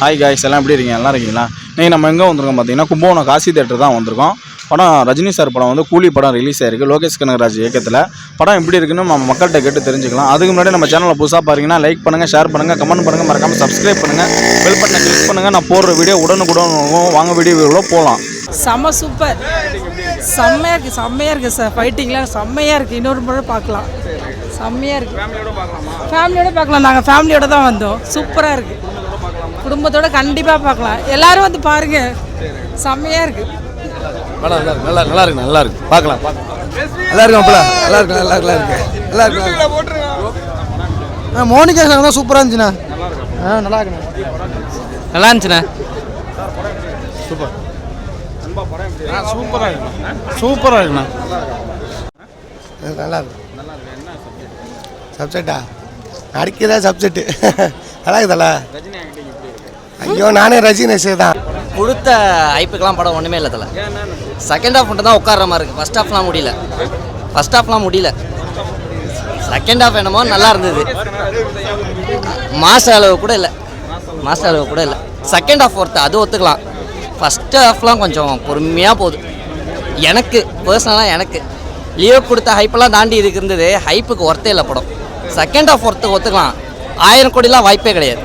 Hi guys எல்லாம் எப்படி இருக்கீங்க? நல்லா இருக்கீங்களா? நீங்கள் நம்ம எங்கே வந்திருக்கோம் பார்த்தீங்கன்னா கும்பகோணம் காசி தேட்டர் தான் வந்திருக்கோம். படம் ரஜினி சார் படம் வந்து கூலி படம் ரிலீஸ் ஆயிருக்கு. லோகேஷ் கனகராஜ் இயக்கத்தில். படம் எப்படி இருக்குன்னு நம்ம மக்கள்கிட்ட கேட்டு தெரிஞ்சுக்கலாம். அதுக்கு முன்னாடி நம்ம சேனலை புதுசாக பாருங்கன்னா லைக் பண்ணுங்கள் ஷேர் பண்ணுங்கள் கமெண்ட் பண்ணுங்கள் மறக்காமல் சப்ஸ்கிரைப் பண்ணுங்கள் பெல் பட்டனை கிளிக் பண்ணுங்கள் நான் போடுற வீடியோ உடனுக்குடன் வாங்க வீடியோ போகலாம் செம்ம சூப்பர் செம்மையாக இருக்குது செம்மையாக இருக்குது சார் ஃபைட்டிங்லாம் செம்மையாக இருக்குது இன்னொரு முறை பார்க்கலாம். செம்மையாக இருக்குது ஃபேமிலியோட பார்க்கலாம்? நாங்கள் ஃபேமிலியோட தான் வந்தோம். சூப்பராக இருக்குது குடும்பத்தோட கண்டிப்பாக பார்க்கலாம். எல்லாரும் வந்து பாருங்கள் செம்மையாக இருக்குது படம் நல்லா இருக்கு நல்லா நல்லா இருக்கு நல்லா இருக்கு. பார்க்கலாம் நல்லா இருக்கும் அப்பல நல்லா இருக்கு நல்லா நல்லா இருக்கு. நல்லா இருக்கு மோனிகா சாங் தான் சூப்பராக இருந்துச்சுண்ணா. ஆ நல்லா இருக்குண்ணா. நல்லா இருந்துச்சுண்ணே. சூப்பராக இருக்குண்ணா. சூப்பராக இருக்குண்ணா. நல்லா இருக்கு சப்ஜெக்டா நடிக்கிறதா சப்ஜெக்ட் நல்லா இருக்குதல்ல? ஐயோ நானே ரஜினி தான் கொடுத்த ஐப்புக்கெல்லாம் படம் ஒன்றுமே இல்லை தல. செகண்ட் ஹாஃப் மட்டும் தான் உட்கார்ற மாதிரி இருக்குது ஃபஸ்ட் ஹாஃப்லாம் முடியல. ஃபர்ஸ்ட் ஹாஃப்லாம் முடியல. செகண்ட் ஹாஃப் என்னமோ நல்லா இருந்தது. மாஸ்டர் அளவு கூட இல்லை. மாஸ்டர் அளவு கூட இல்லை. செகண்ட் ஹாஃப் ஒருத்த அது ஒத்துக்கலாம். ஃபஸ்ட் ஹாஃப்லாம் கொஞ்சம் பொறுமையாக போகுது. எனக்கு பர்சனலாக எனக்கு. லியோ கொடுத்த ஹைப்பெல்லாம் தாண்டி இதுக்கு இருந்தது. ஹைப்புக்கு ஒர்த்தே இல்லை படம். செகண்ட் ஹாஃப் ஒருத்த ஒத்துக்கலாம். ஆயிரம் கோடிலாம் வாய்ப்பே கிடையாது.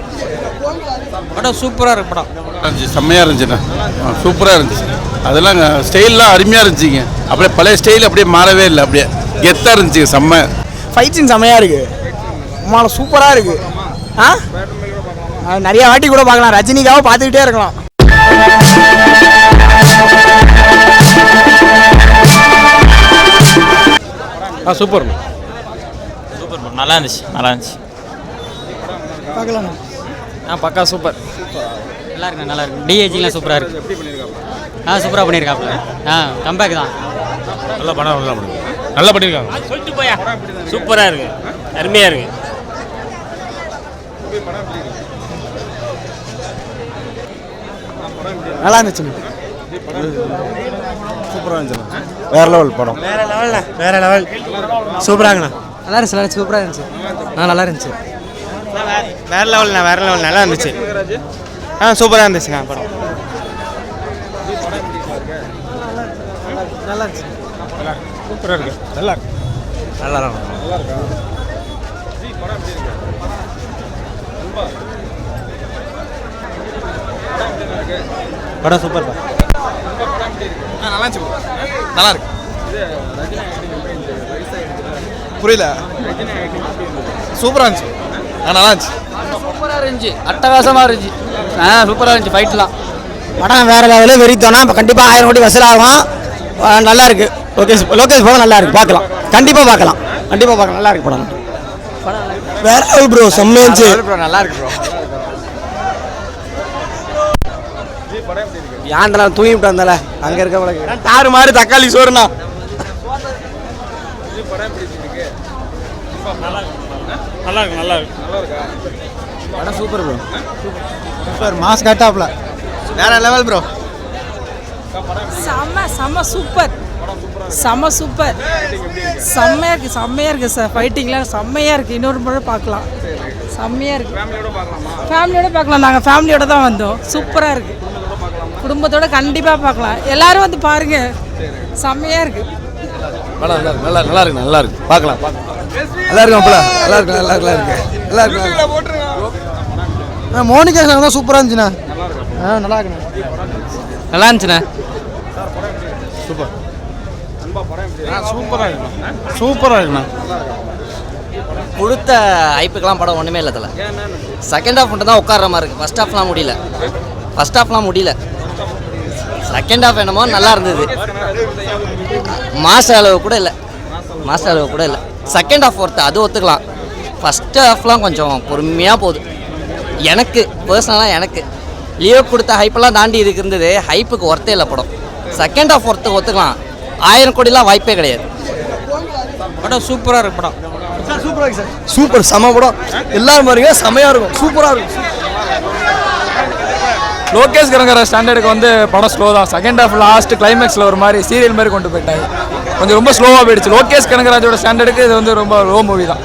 படம் சூப்பராக இருக்கு படம். இருந்துச்சு செம்மையாக இருந்துச்சுண்ணா சூப்பராக இருந்துச்சு. அதெல்லாம் ஸ்டைல்லாம் அருமையாக இருந்துச்சுங்க. அப்படியே பழைய ஸ்டைல் அப்படியே மாறவே இல்லை அப்படியே கெத்தாக இருந்துச்சு செம்ம. ஃபைட் சீன் செம்மையாக இருக்கு. அம்மாவில் சூப்பராக இருக்கு. ஆ? நிறைய வாட்டி கூட பார்க்கலாம். ரஜினிக்காக பார்த்துக்கிட்டே இருக்கலாம். ஆ சூப்பர். சூப்பர் ப்ரோ நல்லா இருந்துச்சு நல்லா இருந்துச்சு. பார்க்கலாம்? ஆ பக்கா சூப்பர் நல்லா இருக்கு நல்லா இருக்கு டிஏஜிலாம் சூப்பராக இருக்கு. ஆ சூப்பராக பண்ணியிருக்காப்புல ஆ கம்பேக் தான். நல்ல படம் நல்லா படம் நல்லா பண்ணியிருக்காங்க சொல்லிட்டு போயா. சூப்பராக இருக்கு. அருமையாக இருக்கு. நல்லா இருந்துச்சுங்க. சூப்பராக இருந்துச்சுண்ணா வேற லெவல் படம். வேற லெவல்ண்ணா வேற லெவல் சூப்பராங்கண்ணா. நல்லா இருந்துச்சு நல்லா சூப்பராக இருந்துச்சு. ஆ நல்லா இருந்துச்சு. வேற லெவல்ண்ணா வேற லெவல் நல்லா இருந்துச்சு. ஆ சூப்பராக இருந்துச்சுங்க படம். சூப்பராக இருக்கு. நல்லா இருக்கு. நல்லா இருக்கும் படம் சூப்பர் நல்லா இருந்துச்சு நல்லா இருக்கு. புரியல. சூப்பராக இருந்துச்சு. நல்லா இருந்துச்சு சூப்பராக இருந்துச்சு. அட்டகாசமாக இருந்துச்சு. ஆ சூப்பராக இருந்துச்சு ஃபைட்லாம் படம் வேற லெவலில் வெறித்தோன்னா இப்போ கண்டிப்பாக ஆயிரம் கோடி வசூல் ஆகும். நல்லா இருக்கு. லோகேஷ் லோகேஷ் போக நல்லா இருக்கு. பார்க்கலாம். கண்டிப்பாக பார்க்கலாம். கண்டிப்பாக பார்க்கலாம். நல்லா இருக்கு படம். வேற லெவல் ப்ரோ செம்மையா இருந்துச்சு. ப்ரோ நல்லா இருக்கு ப்ரோ ஏன்டலாம் தூங்கிவிட்டு வந்தால? அங்கே இருக்க தாறு மாதிரி தக்காளி சோறுண்ணா. நல்லா இருக்கு நல்லா இருக்கு படம் சூப்பர் ப்ரோ சூப்பர். மாஸ் கட்டாப்ல. வேற லெவல் ப்ரோ செம்ம செம்ம சூப்பர். செம்ம சூப்பர். செம்மையாக இருக்குது செம்மையாக இருக்குது சார் ஃபைட்டிங்லாம் செம்மையாக இருக்குது இன்னொரு முறை பார்க்கலாம். செம்மையாக இருக்குது ஃபேமிலியோட பார்க்கலாம்? நாங்கள் ஃபேமிலியோட தான் வந்தோம். சூப்பராக இருக்குது குடும்பத்தோட கண்டிப்பாக பார்க்கலாம். எல்லாரும் வந்து பாருங்கள் செம்மையாக இருக்குது படம் நல்லா நல்லா நல்லா இருக்கு நல்லா இருக்கு. பார்க்கலாம் நல்லா இருக்கும் அப்பல நல்லா இருக்கு நல்லா நல்லா இருக்கு. நல்லா இருக்கு மோனிகா சாங் தான் சூப்பராக இருந்துச்சுண்ணா. ஆ நல்லா இருக்குண்ணா. நல்லா இருந்துச்சுண்ணே. சூப்பர். சூப்பராக இருக்குண்ணா. சூப்பராக இருக்குண்ணா. கொடுத்த ஐப்புக்கெல்லாம் படம் ஒன்றுமே இல்லை தல. செகண்ட் ஹாஃப் மட்டும் தான் உட்கார்ற மாதிரி இருக்குது ஃபர்ஸ்ட் ஹாஃப்லாம் முடியல. ஃபர்ஸ்ட் ஹாஃப்லாம் முடியல. செகண்ட் ஹாஃப் என்னமோ நல்லா இருந்தது. மாஸ்டர் அளவு கூட இல்லை. மாஸ்டர் அளவு கூட இல்லை. செகண்ட் ஹாஃப் ஒருத்த அது ஒத்துக்கலாம். ஃபஸ்ட்டு ஹாஃப்லாம் கொஞ்சம் பொறுமையாக போகுது. எனக்கு பர்சனலாக எனக்கு. லியோ கொடுத்த ஹைப்பெல்லாம் தாண்டி இதுக்கு இருந்தது. ஹைப்புக்கு ஒர்த்தே இல்லை படம். செகண்ட் ஹாஃப் ஒருத்த ஒத்துக்கலாம். ஆயிரம் கோடிலாம் வாய்ப்பே கிடையாது. படம் சூப்பராக இருக்கு படம். சூப்பராக இருக்கு சார். சூப்பர் செம படம். எல்லாரும் பாருங்க செமையாக இருக்கும். சூப்பராக இருக்கும். லோகேஷ் கரங்கர ஸ்டாண்டர்டுக்கு வந்து படம் ஸ்லோ தான். செகண்ட் ஹாஃப் லாஸ்ட் கிளைமேக்ஸில் ஒரு மாதிரி சீரியல் மாதிரி கொண்டு போயிட்டாங்க. கொஞ்சம் ரொம்ப ஸ்லோவாக போயிடுச்சு. லோகேஷ் கனகராஜோட ஸ்டாண்டர்டுக்கு இது வந்து ரொம்ப லோ மூவி தான்.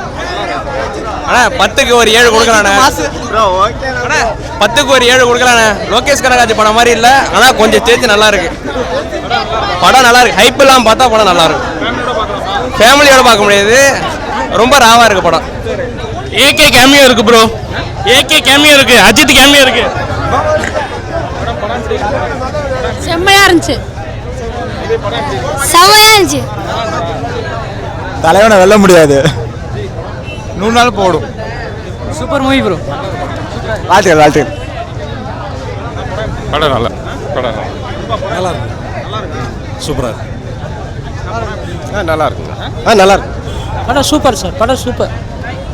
அண்ணா பத்துக்கு ஒரு ஏழு கொடுக்குறாண்ணே பத்துக்கு ஒரு ஏழு கொடுக்கலாண்ணே லோகேஷ் கனகராஜ் படம் மாதிரி இல்லை. ஆனால் கொஞ்சம் ஸ்டேஜ் நல்லா இருக்கு. படம் நல்லா இருக்கு. ஹைப் எல்லாம் பார்த்தா படம் நல்லா இருக்கும் ஃபேமிலியோட பார்க்க முடியாது. ரொம்ப ராவா இருக்கு படம். ஏகே கேமியோ இருக்கு ப்ரோ ஏகே கேமியோ இருக்கு. அஜித் கேமியோ இருக்கு. செம்மையா இருந்துச்சு. செம்மையா இருந்துச்சு. தலைவனை வெல்ல முடியாது. நூறு நாள் போடும். சூப்பர் மூவி ப்ரோ வாழ்த்துக்கள் வாழ்த்துக்கள். படம் நல்லா படம் நல்லா. சூப்பராக இருக்கு. ஆ நல்லா இருக்குங்க. ஆ நல்லா இருக்கு. படம் சூப்பர் சார் படம் சூப்பர்.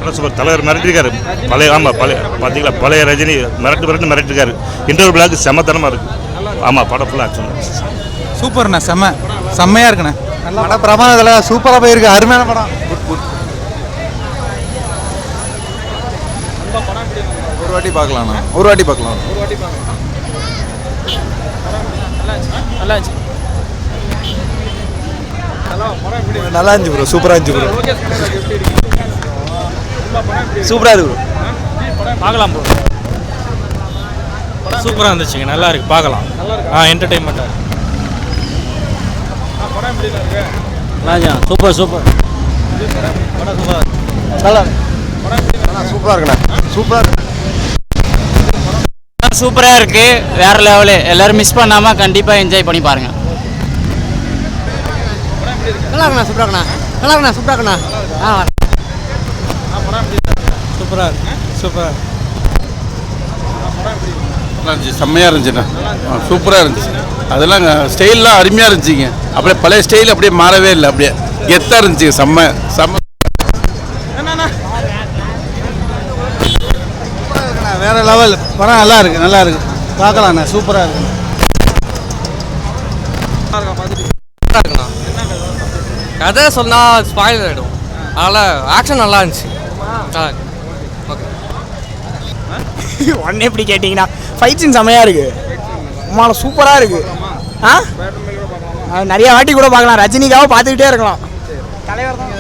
படம் சூப்பர். தலைவர் மிரட்டிருக்காரு. பழைய ஆமாம் பழைய பார்த்தீங்களா பழைய ரஜினி மிரட்டு மிரட்டு மிரட்டிருக்காரு. இன்டர்வல் பிளாக் செம்மத்தனமாக இருக்கு. ஆமாம் படம் ஃபுல்லாக ஆக்ஷன் சூப்பர்ண்ணா செம்ம செம்மையாக இருக்குண்ணே. படம் பிரமாதத்தில் சூப்பராக போயிருக்கு அருமையான படம். ஒரு வாட்டி பார்க்கலாம்ண்ணா ஒரு வாட்டி பார்க்கலாம். நல்லா இருந்துச்சு. நல்லா இருந்துச்சு ப்ரோ சூப்பராக இருந்துச்சு ப்ரோ சூப்பராக இருக்கு. ப்ரோ பார்க்கலாம் ப்ரோ சூப்பராக இருந்துச்சுங்க. நல்லா இருக்கு. பார்க்கலாம். ஆ என்டர்டைன்மெண்ட்டாக சூப்பர் சூப்பர். நல்லா சூப்பராக இருக்குண்ணா. சூப்பராக சூப்பராக இருக்கு. வேற லெவலு எல்லாரும் மிஸ் பண்ணாம கண்டிப்பா என்ஜாய் பண்ணி பாருங்க. நல்லா இருக்குண்ணா சூப்பராக இருக்குண்ணா. நல்லா இருக்குண்ணா சூப்பராக இருக்குண்ணா. ஆ சூப்பராக இருக்கு. சூப்பராக நல்லா இருந்துச்சு செம்மையாக இருந்துச்சுண்ணா சூப்பராக இருந்துச்சு. அதெல்லாம் ஸ்டைல்லாம் அருமையாக இருந்துச்சுங்க. அப்படியே பழைய ஸ்டைல் அப்படியே மாறவே இல்லை அப்படியே கெத்தாக இருந்துச்சுங்க செம்ம செம்ம. வேற லெவல் படம் நல்லா இருக்கு நல்லா இருக்கு. பார்க்கலாண்ணா சூப்பராக இருக்கு. கதை சொன்னால் ஸ்பாயில் ஆகிடும் அதனால் ஆக்ஷன் நல்லா இருந்துச்சு. நல்லா இருக்கு. உடனே இப்படி கேட்டிங்கன்னா ஃபைட் சீன் செம்மையாக இருக்குது அம்மா சூப்பராக இருக்கு. ஆ? அது வாட்டி கூட பார்க்கலாம். ரஜினிக்காக பார்த்துக்கிட்டே இருக்கலாம். தலைவர் தான்